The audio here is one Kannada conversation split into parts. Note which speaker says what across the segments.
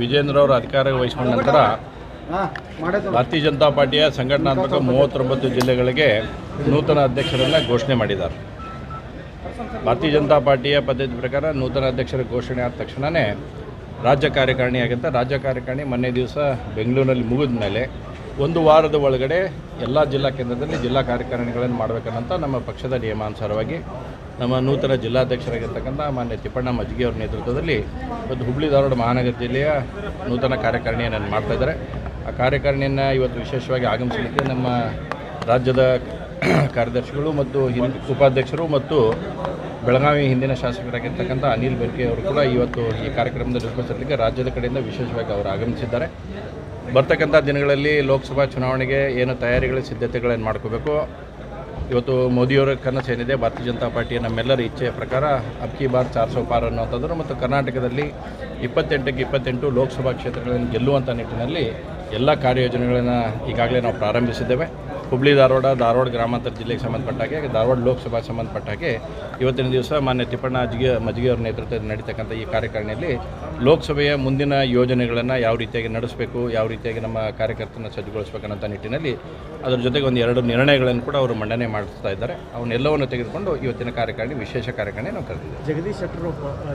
Speaker 1: ವಿಜೇಂದ್ರ ಅವರು ಅಧಿಕಾರ ವಹಿಸಿಕೊಂಡ ನಂತರ ಭಾರತೀಯ ಜನತಾ ಪಾರ್ಟಿಯ ಸಂಘಟನಾತ್ಮಕ ಮೂವತ್ತೊಂಬತ್ತು ಜಿಲ್ಲೆಗಳಿಗೆ ನೂತನ ಅಧ್ಯಕ್ಷರನ್ನ ಘೋಷಣೆ ಮಾಡಿದ್ದಾರೆ. ಭಾರತೀಯ ಜನತಾ ಪಾರ್ಟಿಯ ಪದ್ಧತಿ ಪ್ರಕಾರ ನೂತನ ಅಧ್ಯಕ್ಷರ ಘೋಷಣೆ ಆದ ತಕ್ಷಣವೇ ರಾಜ್ಯ ಕಾರ್ಯಕಾರಿಣಿ ಆಗುತ್ತೆ ರಾಜ್ಯ ಕಾರ್ಯಕಾರಿಣಿ ಮೊನ್ನೆ ದಿವಸ ಬೆಂಗಳೂರಿನಲ್ಲಿ ಮುಗಿದ ಮೇಲೆ ಒಂದು ವಾರದ ಒಳಗಡೆ ಎಲ್ಲ ಜಿಲ್ಲಾ ಕೇಂದ್ರದಲ್ಲಿ ಜಿಲ್ಲಾ ಕಾರ್ಯಕಾರಿಣಿಗಳನ್ನು ಮಾಡಬೇಕನ್ನಂತ ನಮ್ಮ ಪಕ್ಷದ ನಿಯಮಾನುಸಾರವಾಗಿ ನಮ್ಮ ನೂತನ ಜಿಲ್ಲಾಧ್ಯಕ್ಷರಾಗಿರ್ತಕ್ಕಂಥ ಮಾನ್ಯ ತಿಪ್ಪಣ್ಣ ಮಜ್ಗಿ ಅವರ ನೇತೃತ್ವದಲ್ಲಿ ಇವತ್ತು ಹುಬ್ಬಳ್ಳಿ ಧಾರವಾಡ ಮಹಾನಗರ ಜಿಲ್ಲೆಯ ನೂತನ ಕಾರ್ಯಕಾರಿಣಿಯನ್ನು ಮಾಡ್ತಾ ಇದ್ದಾರೆ. ಆ ಕಾರ್ಯಕಾರಿಣಿಯನ್ನು ಇವತ್ತು ವಿಶೇಷವಾಗಿ ಆಗಮಿಸಲಿಕ್ಕೆ ನಮ್ಮ ರಾಜ್ಯದ ಕಾರ್ಯದರ್ಶಿಗಳು ಮತ್ತು ಉಪಾಧ್ಯಕ್ಷರು ಮತ್ತು ಬೆಳಗಾವಿ ಹಿಂದಿನ ಶಾಸಕರಾಗಿರ್ತಕ್ಕಂಥ ಅನಿಲ್ ಬೆರ್ಕೆ ಅವರು ಕೂಡ ಇವತ್ತು ಈ ಕಾರ್ಯಕ್ರಮದಲ್ಲಿ ಉಪಸ್ಥಿತರಿಗೆ ರಾಜ್ಯದ ಕಡೆಯಿಂದ ವಿಶೇಷವಾಗಿ ಅವರು ಆಗಮಿಸಿದ್ದಾರೆ. ಬರ್ತಕ್ಕಂಥ ದಿನಗಳಲ್ಲಿ ಲೋಕಸಭಾ ಚುನಾವಣೆಗೆ ಏನು ತಯಾರಿಗಳ, ಸಿದ್ಧತೆಗಳೇನು ಮಾಡ್ಕೋಬೇಕು? ಇವತ್ತು ಮೋದಿಯವರ ಕನಸು ಏನಿದೆ ಭಾರತೀಯ ಜನತಾ ಪಾರ್ಟಿಯ ನಮ್ಮೆಲ್ಲರ ಇಚ್ಛೆಯ ಪ್ರಕಾರ ಅಬ್ಕಿ ಬಾರ್ ಚಾರ್ ಸೌ ಪಾರ್ ಅನ್ನುವಂಥದ್ದು ಮತ್ತು ಕರ್ನಾಟಕದಲ್ಲಿ ಇಪ್ಪತ್ತೆಂಟಕ್ಕೆ ಇಪ್ಪತ್ತೆಂಟು ಲೋಕಸಭಾ ಕ್ಷೇತ್ರಗಳನ್ನು ಗೆಲ್ಲುವಂಥ ನಿಟ್ಟಿನಲ್ಲಿ ಎಲ್ಲ ಕಾರ್ಯಯೋಜನೆಗಳನ್ನು ಈಗಾಗಲೇ ನಾವು ಪ್ರಾರಂಭಿಸಿದ್ದೇವೆ. ಹುಬ್ಳಿ ಧಾರವಾಡ ಧಾರವಾಡ ಗ್ರಾಮಾಂತರ ಜಿಲ್ಲೆಗೆ ಸಂಬಂಧಪಟ್ಟ ಹಾಗೆ ಧಾರವಾಡ ಲೋಕಸಭಾ ಸಂಬಂಧಪಟ್ಟ ಹಾಗೆ ಇವತ್ತಿನ ದಿವಸ ಮಾನ್ಯ ತಿಪ್ಪಣ್ಣ ಅಜ್ಗಿ ಮಜ್ಜಿಗೆ ಅವರ ನೇತೃತ್ವದಲ್ಲಿ ನಡೀತಕ್ಕಂಥ ಈ ಕಾರ್ಯಕಾರಿಣಿಯಲ್ಲಿ ಲೋಕಸಭೆಯ ಮುಂದಿನ ಯೋಜನೆಗಳನ್ನು ಯಾವ ರೀತಿಯಾಗಿ ನಡೆಸಬೇಕು ಯಾವ ರೀತಿಯಾಗಿ ನಮ್ಮ ಕಾರ್ಯಕರ್ತನ ಸಜ್ಜುಗೊಳಿಸಬೇಕನ್ನಂಥ ನಿಟ್ಟಿನಲ್ಲಿ ಅದರ ಜೊತೆಗೆ ಒಂದು ಎರಡು ನಿರ್ಣಯಗಳನ್ನು ಕೂಡ ಅವರು ಮಂಡನೆ ಮಾಡ್ತಾ ಇದ್ದಾರೆ. ಅವನ್ನೆಲ್ಲವನ್ನು ತೆಗೆದುಕೊಂಡು ಇವತ್ತಿನ ಕಾರ್ಯಕಾರಿಣಿ ವಿಶೇಷ ಕಾರ್ಯಕಾರಿಣಿ ನಾವು ಕರೆದಿದ್ದೇವೆ.
Speaker 2: ಜಗದೀಶ್ ಶೆಟ್ಟರ್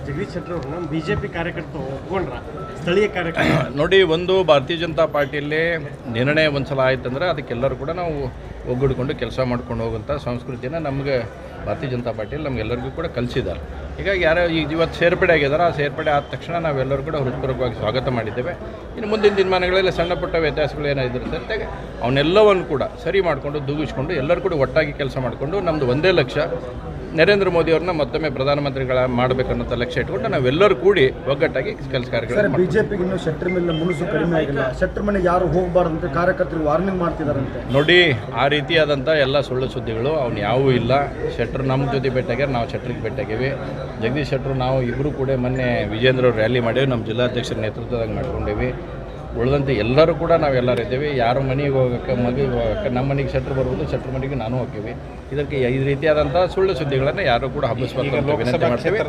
Speaker 2: ಜಗದೀಶ್ ಶೆಟ್ಟರ್ ಬಿಜೆಪಿ ಕಾರ್ಯಕರ್ತ ಒಪ್ಕೊಂಡ್ರ? ಸ್ಥಳೀಯ ಕಾರ್ಯಕರ್ತ
Speaker 1: ನೋಡಿ ಒಂದು ಭಾರತೀಯ ಜನತಾ ಪಾರ್ಟಿಯಲ್ಲಿ ನಿರ್ಣಯ ಒಂದು ಸಲ ಆಯ್ತಂದ್ರೆ ಅದಕ್ಕೆಲ್ಲರೂ ಕೂಡ ನಾವು ಒಗ್ಗೂಡಿಕೊಂಡು ಕೆಲಸ ಮಾಡ್ಕೊಂಡು ಹೋಗುವಂಥ ಸಂಸ್ಕೃತಿನ ನಮಗೆ ಭಾರತೀಯ ಜನತಾ ಪಾರ್ಟಿಯಲ್ಲಿ ನಮಗೆಲ್ಲರಿಗೂ ಕೂಡ ಕಲಿಸಿದ್ದಾರೆ. ಹೀಗಾಗಿ ಯಾರೋ ಈಗ ಇವತ್ತು ಸೇರ್ಪಡೆ ಆಗಿದ್ದಾರೆ ಆ ಸೇರ್ಪಡೆ ಆದ ತಕ್ಷಣ ನಾವೆಲ್ಲರೂ ಕೂಡ ಹೃತ್ಪೂರ್ವಕವಾಗಿ ಸ್ವಾಗತ ಮಾಡಿದ್ದೇವೆ. ಇನ್ನು ಮುಂದಿನ ದಿನಮಾನಗಳಲ್ಲಿ ಸಣ್ಣ ಪುಟ್ಟ ವ್ಯತ್ಯಾಸಗಳು ಏನಾಗಿರುತ್ತೆ ಜೊತೆಗೆ ಅವನ್ನೆಲ್ಲವನ್ನು ಕೂಡ ಸರಿ ಮಾಡಿಕೊಂಡು ದೂಗಿಸ್ಕೊಂಡು ಎಲ್ಲರೂ ಕೂಡ ಒಟ್ಟಾಗಿ ಕೆಲಸ ಮಾಡಿಕೊಂಡು ನಮ್ಮದು ಒಂದೇ ಲಕ್ಷ್ಯ ನರೇಂದ್ರ ಮೋದಿ ಅವ್ರನ್ನ ಮತ್ತೊಮ್ಮೆ ಪ್ರಧಾನಮಂತ್ರಿಗಳ ಮಾಡಬೇಕನ್ನೋ ಲಕ್ಷ್ಯ ಇಟ್ಕೊಂಡು ನಾವೆಲ್ಲರೂ ಕೂಡಿ ಒಗ್ಗಟ್ಟಾಗಿ ಕೆಲಸ ಮಾಡ್ತೀವಿ.
Speaker 3: ಬಿಜೆಪಿಗೆ ಇನ್ನೂ ಮೇಲೆ ಮುಳುಸು ಕಡಿಮೆ ಆಗಿಲ್ಲ. ಶೆಟ್ಟರ್ ಮನೆಗೆ ಯಾರು ಹೋಗಬಾರ್ದಂತೆ ಕಾರ್ಯಕರ್ತರಿಗೆ ವಾರ್ನಿಂಗ್ ಮಾಡ್ತಿದಾರಂತೆ.
Speaker 1: ನೋಡಿ ಆ ರೀತಿಯಾದಂಥ ಎಲ್ಲ ಸುಳ್ಳು ಸುದ್ದಿಗಳು ಅವ್ನು ಯಾವೂ ಇಲ್ಲ. ಶೆಟ್ರ್ ನಮ್ಮ ಜೊತೆ ಭೇಟಿಯಾಗ್ಯಾರ ನಾವು ಶೆಟ್ರಿಗೆ ಭೇಟಿಯಾಗೀವಿ. ಜಗದೀಶ್ ಶೆಟ್ರು ನಾವು ಇಬ್ಬರು ಕೂಡ ಮೊನ್ನೆ ವಿಜೇಂದ್ರ ಅವ್ರು ರ್ಯಾಲಿ ಮಾಡೇವಿ. ನಮ್ಮ ಜಿಲ್ಲಾಧ್ಯಕ್ಷರ ನೇತೃತ್ವದಾಗ ಮಾಡ್ಕೊಂಡೇವಿ. ಉಳಿದಂತೆ ಎಲ್ಲರೂ ಕೂಡ ನಾವೆಲ್ಲರೂ ಇದ್ದೇವೆ. ಯಾರು ಮನೆಗೆ ಹೋಗೋಕ್ಕೆ ಮಗುವಿಗೆ ಹೋಗೋಕ್ಕೆ ನಮ್ಮ ಮನೆಗೆ ಶೆಟ್ರ್ ಬರ್ಬೋದು ಶೆಟ್ರ್ ಮನೆಗೆ ನಾನು ಹೋಗ್ತೀವಿ. ಇದಕ್ಕೆ ಈ ರೀತಿಯಾದಂಥ ಸುಳ್ಳು ಸುದ್ದಿಗಳನ್ನು ಯಾರು ಕೂಡ ಹಬ್ಬಿಸಬಾರ್ದು ವಿನಂತಿ ಮಾಡ್ತೀವಿ.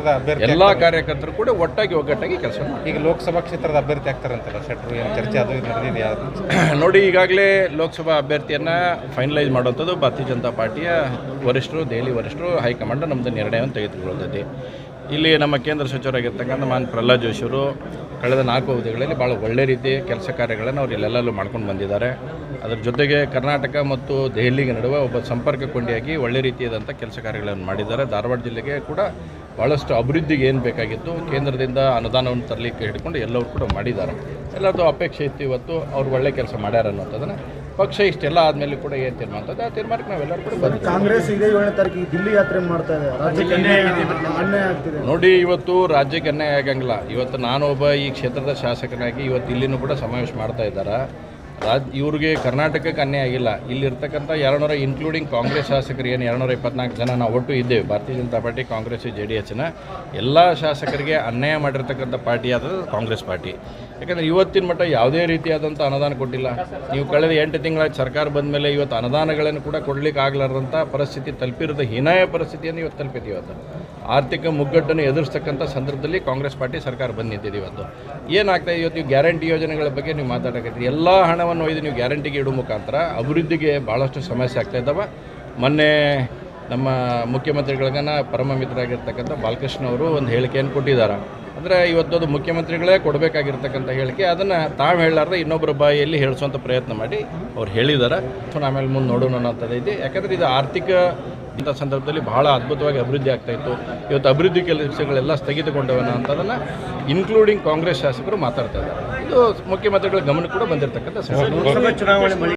Speaker 1: ಎಲ್ಲ ಕಾರ್ಯಕರ್ತರು ಕೂಡ ಒಟ್ಟಾಗಿ ಒಗ್ಗಟ್ಟಾಗಿ ಕೆಲಸ ಮಾಡಿ
Speaker 4: ಈಗ ಲೋಕಸಭಾ ಕ್ಷೇತ್ರದ ಅಭ್ಯರ್ಥಿ ಆಗ್ತಾರಂತಲ್ಲ ಶೆಟ್ರು ಏನು ಚರ್ಚೆ ಅದು
Speaker 1: ನೋಡಿ ಈಗಾಗಲೇ ಲೋಕಸಭಾ ಅಭ್ಯರ್ಥಿಯನ್ನು ಫೈನಲೈಸ್ ಮಾಡುವಂಥದ್ದು ಭಾರತೀಯ ಜನತಾ ಪಾರ್ಟಿಯ ವರಿಷ್ಠರು ದೆಹಲಿ ವರಿಷ್ಠರು ಹೈಕಮಾಂಡ್ ನಮ್ಮದು ನಿರ್ಣಯವನ್ನು ತೆಗೆದುಕೊಳ್ಳುತ್ತದೆ. ಇಲ್ಲಿ ನಮ್ಮ ಕೇಂದ್ರ ಸಚಿವರಾಗಿರ್ತಕ್ಕಂಥ ಮಾನ್ ಪ್ರಹ್ಲಾದ್ ಜೋಶಿಯವರು ಕಳೆದ ನಾಲ್ಕು ಅವಧಿಗಳಲ್ಲಿ ಭಾಳ ಒಳ್ಳೆ ರೀತಿಯ ಕೆಲಸ ಕಾರ್ಯಗಳನ್ನು ಅವರು ಇಲ್ಲೆಲ್ಲೂ ಮಾಡ್ಕೊಂಡು ಬಂದಿದ್ದಾರೆ. ಅದರ ಜೊತೆಗೆ ಕರ್ನಾಟಕ ಮತ್ತು ದೆಹಲಿಗೆ ನಡುವೆ ಒಬ್ಬ ಸಂಪರ್ಕ ಕೊಂಡಿಯಾಗಿ ಒಳ್ಳೆ ರೀತಿಯಾದಂಥ ಕೆಲಸ ಕಾರ್ಯಗಳನ್ನು ಮಾಡಿದ್ದಾರೆ. ಧಾರವಾಡ ಜಿಲ್ಲೆಗೆ ಕೂಡ ಭಾಳಷ್ಟು ಅಭಿವೃದ್ಧಿಗೆ ಏನು ಬೇಕಾಗಿತ್ತು, ಕೇಂದ್ರದಿಂದ ಅನುದಾನವನ್ನು ತರಲಿಕ್ಕೆ ಹಿಡ್ಕೊಂಡು ಎಲ್ಲರೂ ಕೂಡ ಮಾಡಿದ್ದಾರೆ. ಎಲ್ಲರದ್ದು ಅಪೇಕ್ಷೆ ಇತ್ತು ಇವತ್ತು, ಅವ್ರು ಒಳ್ಳೆ ಕೆಲಸ ಮಾಡ್ಯಾರ ಅನ್ನೋಂಥದ್ದನ್ನು ಪಕ್ಷ ಇಷ್ಟೆಲ್ಲ ಆದಮೇಲೆ ಕೂಡ ಏನು ತೀರ್ಮಾನ ಆ ತೀರ್ಮಾನಕ್ಕೆ ನಾವೆಲ್ಲರೂ ಕೂಡ
Speaker 3: ಕಾಂಗ್ರೆಸ್ ಇದೇ ಏಳನೇ ತಾರೀಕಿಗೆ ದಿಲ್ಲಿ ಯಾತ್ರೆ ಮಾಡ್ತಾ ಇದೆ. ರಾಜ್ಯಕ್ಕೆ ಅನ್ಯಾಯ ಆಗ್ತಿದೆ.
Speaker 1: ನೋಡಿ ಇವತ್ತು ರಾಜ್ಯಕ್ಕೆ ಅನ್ಯಾಯ ಆಗಂಗಿಲ್ಲ. ಇವತ್ತು ನಾನೊಬ್ಬ ಒಬ್ಬ ಈ ಕ್ಷೇತ್ರದ ಶಾಸಕನಾಗಿ ಇವತ್ತು ಇಲ್ಲಿನೂ ಕೂಡ ಸಮಾವೇಶ ಮಾಡ್ತಾ ಇದ್ದಾರೆ? ರಾಜ್, ಇವ್ರಿಗೆ ಕರ್ನಾಟಕಕ್ಕೆ ಅನ್ಯಾಯ ಆಗಿಲ್ಲ. ಇಲ್ಲಿರ್ತಕ್ಕಂಥ ಎರಡುನೂರ ಇನ್ಕ್ಲೂಡಿಂಗ್ ಕಾಂಗ್ರೆಸ್ ಶಾಸಕರು ಏನು ಎರಡುನೂರ ಇಪ್ಪತ್ನಾಲ್ಕು ಜನ ನಾವು ಒಟ್ಟು ಇದ್ದೇವೆ. Bharatiya Janata party, Congress, J D ಎಸ್ನ. ಎಲ್ಲ ಶಾಸಕರಿಗೆ ಅನ್ಯಾಯ ಮಾಡಿರ್ತಕ್ಕಂಥ ಪಾರ್ಟಿ ಆದ ಕಾಂಗ್ರೆಸ್ ಪಾರ್ಟಿ. ಯಾಕಂದರೆ ಇವತ್ತಿನ ಮಟ್ಟ ಯಾವುದೇ ರೀತಿಯಾದಂಥ ಅನುದಾನ ಕೊಟ್ಟಿಲ್ಲ. ನೀವು ಕಳೆದ ಎಂಟು ತಿಂಗಳ ಸರ್ಕಾರ ಬಂದ ಮೇಲೆ ಇವತ್ತು ಅನುದಾನಗಳನ್ನು ಕೂಡ ಕೊಡ್ಲಿಕ್ಕೆ ಆಗ್ಲಾರ್ದಂಥ ಪರಿಸ್ಥಿತಿ ತಲುಪಿರೋದು, ಹೀನಾಯ ಪರಿಸ್ಥಿತಿಯನ್ನು ಇವತ್ತು ತಲುಪಿದೆ ಇವತ್ತು. ಆರ್ಥಿಕ ಮುಗ್ಗಟ್ಟನ್ನು ಎದುರಿಸ್ತಕ್ಕಂಥ ಸಂದರ್ಭದಲ್ಲಿ ಕಾಂಗ್ರೆಸ್ ಪಾರ್ಟಿ ಸರ್ಕಾರ ಬಂದು ನಿಂತಿದೆ ಇವತ್ತು. ಏನಾಗ್ತಾ ಇದೆ ಇವತ್ತು? ಗ್ಯಾರಂಟಿ ಯೋಜನೆಗಳ ಬಗ್ಗೆ ನೀವು ಮಾತಾಡಕತ್ತೀರಿ ಎಲ್ಲ ಹಣವನ್ನು ಒಯ್ದು ನೀವು ಗ್ಯಾರಂಟಿಗೆ ಇಡೋ ಮುಖಾಂತರ ಅಭಿವೃದ್ಧಿಗೆ ಭಾಳಷ್ಟು ಸಮಸ್ಯೆ ಆಗ್ತಾ ಇದ್ದಾವೆ. ಮೊನ್ನೆ ನಮ್ಮ ಮುಖ್ಯಮಂತ್ರಿಗಳಿಗನ ಪರಮ ಮಿತ್ರರಾಗಿರ್ತಕ್ಕಂಥ ಬಾಲಕೃಷ್ಣ ಅವರು ಒಂದು ಹೇಳಿಕೆಯನ್ನು ಕೊಟ್ಟಿದ್ದಾರೆ ಅಂದರೆ ಅದು ಮುಖ್ಯಮಂತ್ರಿಗಳೇ ಕೊಡಬೇಕಾಗಿರ್ತಕ್ಕಂಥ ಹೇಳಿಕೆ. ಅದನ್ನು ತಾವು ಹೇಳಲಾರ್ದೆ ಇನ್ನೊಬ್ಬರ ಬಾಯಿಯಲ್ಲಿ ಹೇಳಿಸುವಂಥ ಪ್ರಯತ್ನ ಮಾಡಿ ಅವ್ರು ಹೇಳಿದ್ದಾರೆ ಸೊ ಆಮೇಲೆ ಮುಂದೆ ನೋಡೋಣ ಅನ್ನೋಂಥದ್ದು ಇದೆ. ಯಾಕಂದರೆ ಇದು ಆರ್ಥಿಕ ಇಂಥ ಸಂದರ್ಭದಲ್ಲಿ ಬಹಳ ಅದ್ಭುತವಾಗಿ ಅಭಿವೃದ್ಧಿ ಆಗ್ತಾ ಇತ್ತು. ಇವತ್ತು ಅಭಿವೃದ್ಧಿ ಕೆಲಸಗಳೆಲ್ಲ ಸ್ಥಗಿತಗೊಂಡವನ ಅಂತದನ್ನು ಇನ್ಕ್ಲೂಡಿಂಗ್ ಕಾಂಗ್ರೆಸ್ ಶಾಸಕರು ಮಾತಾಡ್ತಾ ಇದ್ದಾರೆ. ಇದು ಮುಖ್ಯಮಂತ್ರಿಗಳ ಗಮನ ಕೂಡ ಬಂದಿರತಕ್ಕಂಥ ಸಂಗತಿ.